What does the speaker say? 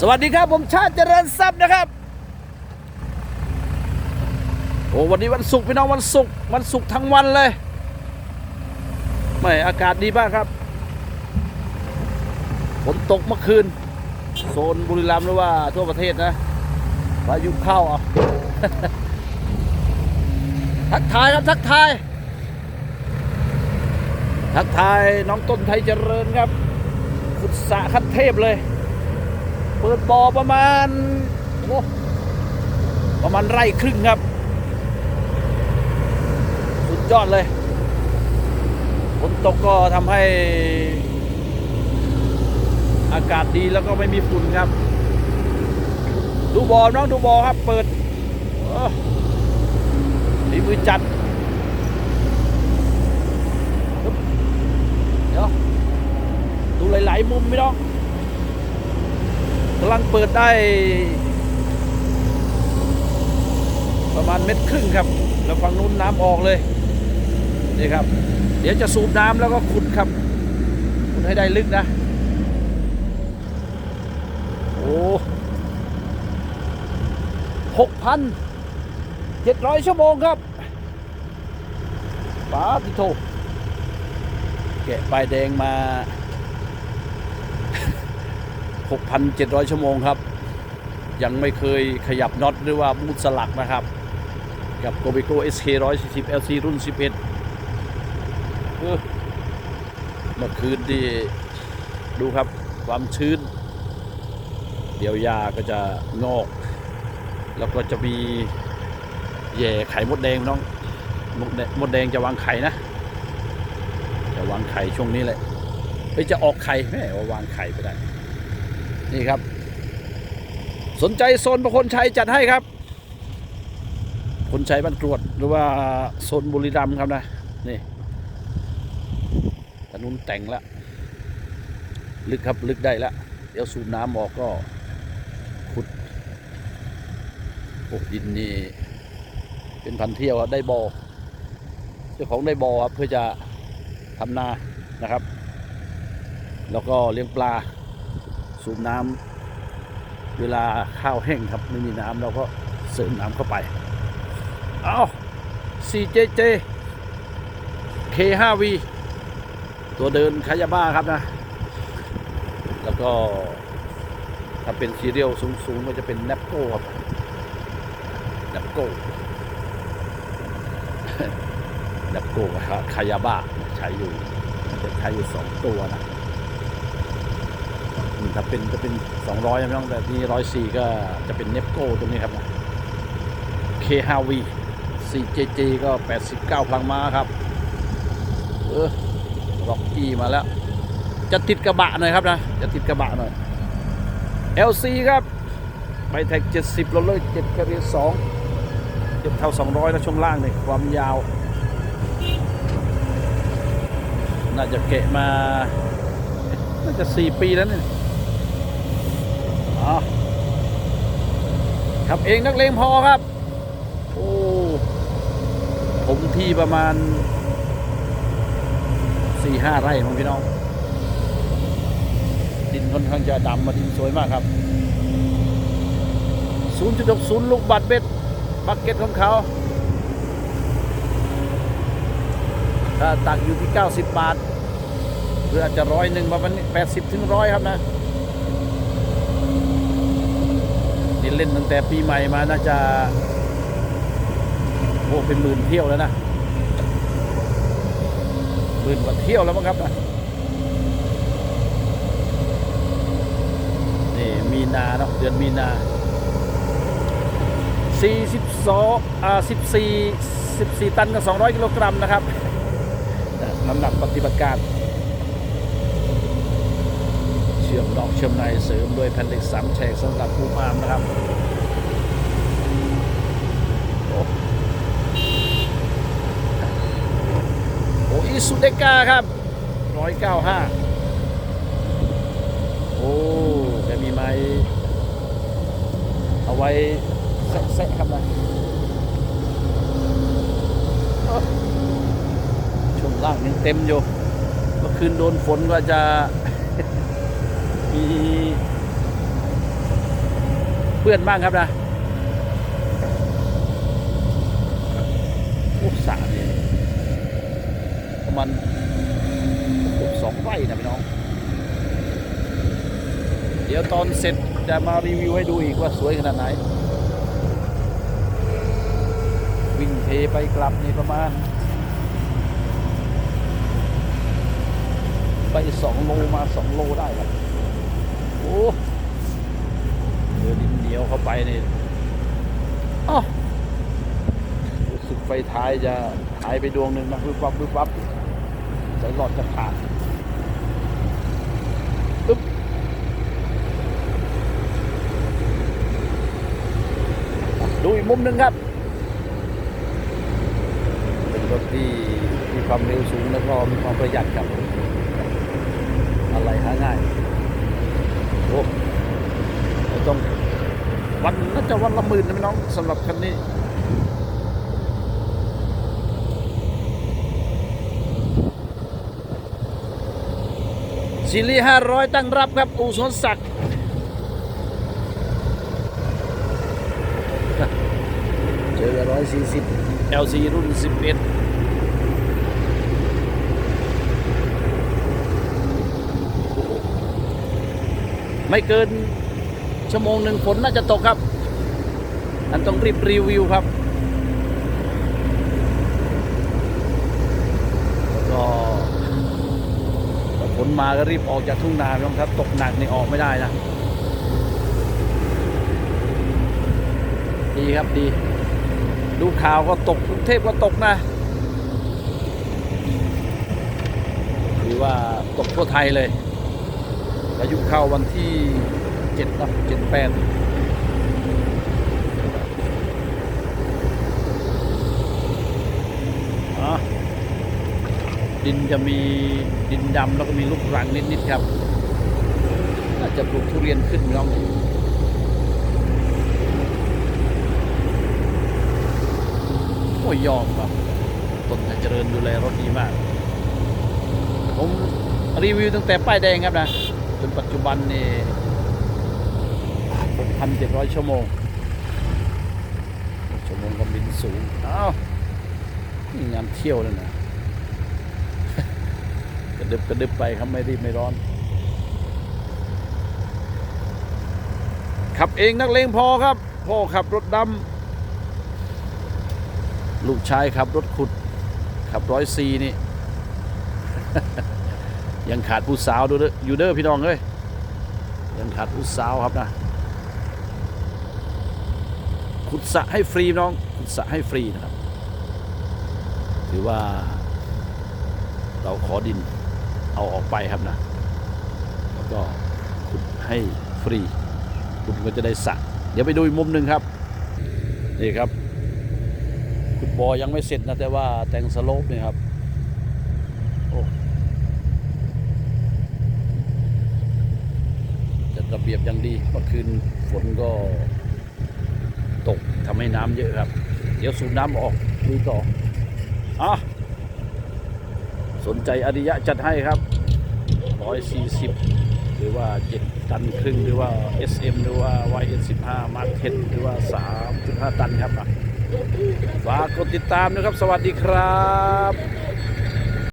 สวัสดีครับผมชาติเจริญทรัพย์นะครับโอ้วันนี้วันศุกร์พี่น้องวันศุกร์วันศุกร์ทั้งวันเลยไม่อากาศดีมากครับฝนตกเมื่อคืน โซนบุรีรัมย์หรือว่าทั่วประเทศนะพายุเข้าอะทักทายครับทักทายทักทายน้องต้นไทยเจริญครับขุดสะขั้นเทพเลย ปิดบ่อประมาณโอ้ประมาณไร่ครึ่งครับ สุดยอดเลยฝนตกก็ทำให้อากาศดีแล้วก็ไม่มีฝุ่นครับ ดูบอน้องดูบอครับ เปิดเออดีมือจัด เดี๋ยว ดูหลาย ๆ มุมพี่น้อง กำลังเปิดได้ ประมาณเม็ดครึ่งครับ แล้วฝั่งนู้นน้ำออกเลยนี่ครับ เดี๋ยวจะสูบน้ำแล้วก็ขุดครับขุดให้ได้ลึกนะ โอ้หกพันเจ็ดร้อยชั่วโมงครับป้าติโทแกะใบแดงมา 6,700 ชั่วโมงครับ ยังไม่เคยขยับน็อตหรือว่าบูทสลักนะครับ กับ g o b i c o SK 140 LC รุ่น 11เออเมื่อคืนดีดูครับความชื้น เดี๋ยวยาก็จะงอก แล้วก็จะมีแย่ไข่มดแดงน้องมดแดงจะวางไข่นะ จะวางไข่ช่วงนี้แหละเฮ้ยจะออกไข่แม่ว่าวางไข่ไปได้ นี่ครับ สนใจโซนประคนชัยจัดให้ครับ คนชัยบ้านกรวดหรือว่าโซนบุรีรัมย์ครับนะ นี่ถนนแต่งแล้วลึกครับลึกได้แล้วเดี๋ยวสูบน้ำออกก็ขุดโอ้ดินนี่เป็นพันเที่ยวอะได้บอ่อเจ้าของได้บ่อครับเพื่อจะทำนานะครับ แล้วก็เลี้ยงปลา สูบน้ำเวลาข้าวแห้งครับไม่มีน้ำเราก็เสริมน้ำเข้าไป เอา 4JJ K5V ตัวเดินคายาบ้าครับนะ แล้วก็ถ้าเป็นซีเรียลสูงๆก็จะเป็นแนปโก้ครับแนปโก้แนปโก้กับคายาบ้าใช้อยู่จะใช้อยู่สองตัวนะ อืมถ้าเป็นจะเป็น 200นะพี่น้องแต่ที่104ก็จะเป็นเนปโก้ตัวนี้ครับนะ K5V 4JJ ก็ 89พลังม้าครับ เออร็อกกี้มาแล้ว จะติดกระบะหน่อยครับนะ จะติดกระบะหน่อย LC ครับไปแท็ก 70ราเลย7แคเรีย2เจ็ดเท่า 200นะช่วงล่างนี่ความยาว น่าจะเกะมา น่าจะ 4 ปีแล้วเนี่ย อ๋อ ขับเองนักเลงพอครับ โอ้ผมที่ประมาณสี่ห้าไร่ของพี่น้อง ดินค่อนข้างจะดำมาดินสวยมากครับ 0.60 ลูกบัตรเบ็ดบักเก็ตของเขาถ้าตักอยู่ที่ 90 บาทหรืออาจจะร้อยหนึ่งประมาณนี้80 ถึงร้อยครับนะ นี่เล่นตั้งแต่ปีใหม่มาน่าจะโอ้เป็นหมื่นเที่ยวแล้วนะหมื่นกว่าเที่ยวแล้วมั้งครับนะนี่มีนาเนาะเดือนมีนา42อ่า14 14 ตันกับ200 กิโลกรัมนะครับน้ำหนักปฏิบัติการ เชื่อกเชื่อมในเสริมด้วยแผ่นเหล็กสามแฉกสำหรับภูพามนะครับโอ้อ้อีสุเดกาครับร้อยเก้าห้าโอ้จะมีไม้เอาไว้แซะครับนะช่วงล่างยังเต็มอยู่เมื่อคืนโดนฝนก็จะ มีปื้อนบ้างครับนะโอ้สระนี่ประมาณเกือบสองไร่นะพี่น้อง เดี๋ยวตอนเสร็จจะมารีวิวให้ดูอีกว่าสวยขนาดไหน วิ่งเทไปกลับนี่ประมาณไปสองโลมาสองโลได้ครับ อ้เดินดินเหนียวเข้าไปนี่อ้อรู้สึกไฟท้ายจะหายไปดวงหนึ่งนะวิบวับวิบวับสายหลอดจะขาดปึ๊บดูอีกมุมหนึ่งครับ เป็นรถที่มีความเร็วสูงแล้วก็มีความประหยัดครับ อะไรหาง่าย ต้องวันน่าจะวันละหมื่นนะพี่น้องสำหรับคันนี้ซิลีห้าร้อยตั้งรับครับ อูสวนศักดิ์เจอร้อยสี่สิบ LC รุ่นสิบเอ็ด ไม่เกินชั่วโมงหนึ่งฝนน่าจะตกครับอันต้องรีบรีวิวครับแล้วก็ฝนมาก็รีบออกจากทุ่งนาครับ ตกหนักนี่ออกไม่ได้นะ ดีครับดี ดูข่าวก็ตกกรุงเทพก็ตกนะหรือว่าตกทั่วไทยเลย พายุเข้าวันที่เจ็ดนะเจ็ดแปดอะดินจะมีดินดำแล้วก็มีลูกรังนิดๆครับน่าจะปลูกทุเรียนขึ้นน้องโอ้ยยอมครับต้นไทยเจริญดูแลรถดีมาก ผมรีวิวตั้งแต่ป้ายแดงครับนะ จนปัจจุบันนี่6,700 ชั่วโมง ชั่วโมงก็บินสูง อ้าวนี่งานเที่ยวแล้วนะ กระดึบกระดึบไปครับไม่รีบไม่ร้อน ขับเองนักเลงพอครับ พ่อขับรถดำลูกชายขับรถขุด ขับร้อยซีนี่ ยังขาดผู้สาวดูเดอยู่เด้อพี่น้องเอ้ยยังขาดผู้สาวครับนะขุดสระให้ฟรีน้องขุดสระให้ฟรีนะครับ ถือว่า เราขอดินเอาออกไปครับนะ แล้วก็ขุดให้ฟรี คุณก็จะได้สระเดี๋ยวไปดูอีกมุมหนึ่งครับ นี่ครับ ขุดบอยังไม่เสร็จนะแต่ว่าแต่งสโลปเนี่ยครับ โอ้จัด ระเบียบอย่างดีเมื่อคืนฝนก็ตกทำให้น้ำเยอะครับ เดี๋ยวสูบน้ำออกดูต่ออะสนใจอริยะจัดให้ครับ 140 หรือว่า 7 ตันครึ่ง หรือว่า SM หรือว่า YN15 Mark 10หรือว่า 3.5 ตันครับฝากกดติดตามนะครับ สวัสดีครับ